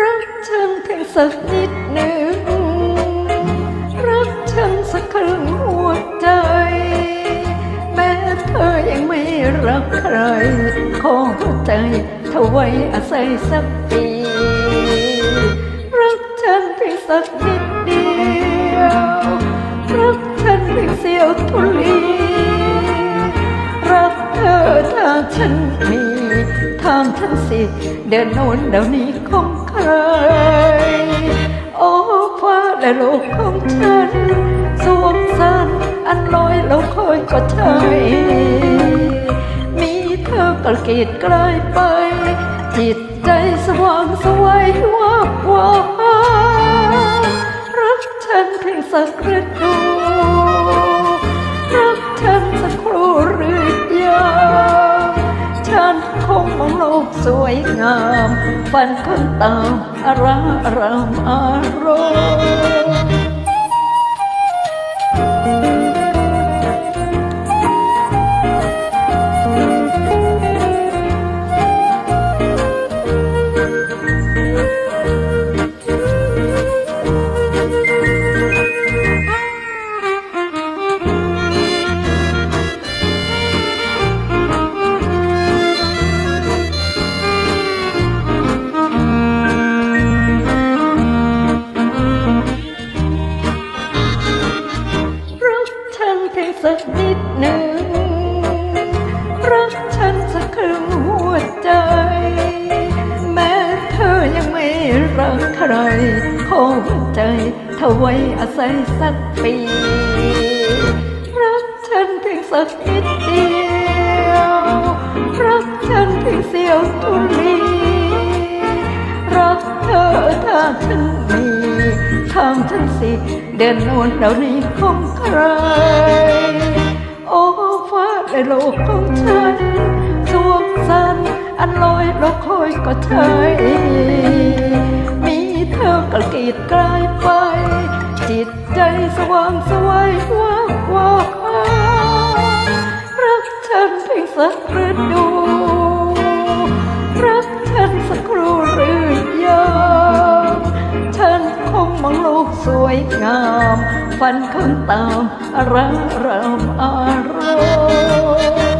รักฉันเพียงสักนิดหนึ่ง รักฉันสักครึ่งหัวใจ แม้เธอยังไม่รักใคร ขอใจเธอไว้อาศัยสักปีรักฉันเพียงสักนิดเดียว รักฉันเพียงเสี้ยวทุล ฉันมีทางฉันสิเดินโน้นเดี๋ยวนี้ของใคร โอ้ฟ้าและโลกของฉันสวงสันอันลอยเราคอยก็ใช่มีเธอกระเกีดกลายไป จิตใจสว่างสวัยว่าว่ารักฉันเพียงสักฤดูรั ของโลกสวยงาม ฝันคนตามอารามอารามอารม สักนิดหนึ่ง รักฉันสักครึ่งหัวใจ แม้เธอยังไม่รักใครขอหัวใจเธอไว้อาศัยสักปี รักฉันเพียงสักนิดเดียว รักฉันเพียงเสี้ยวทุลีรักเธอถ้าฉัน ทางฉันสิเดินโนวนเหล่านี้ของใคร โอ้ฟ้าในโลกของฉันสวงสันอันลอยเราคอยก็ใช่มีเธอกระกีดกลายไป จิตใจสว่างสวัยว่าบว่ารักฉันเพียงสักฤดู กสวยงาม ฝันข้างตามอารามอารมณ์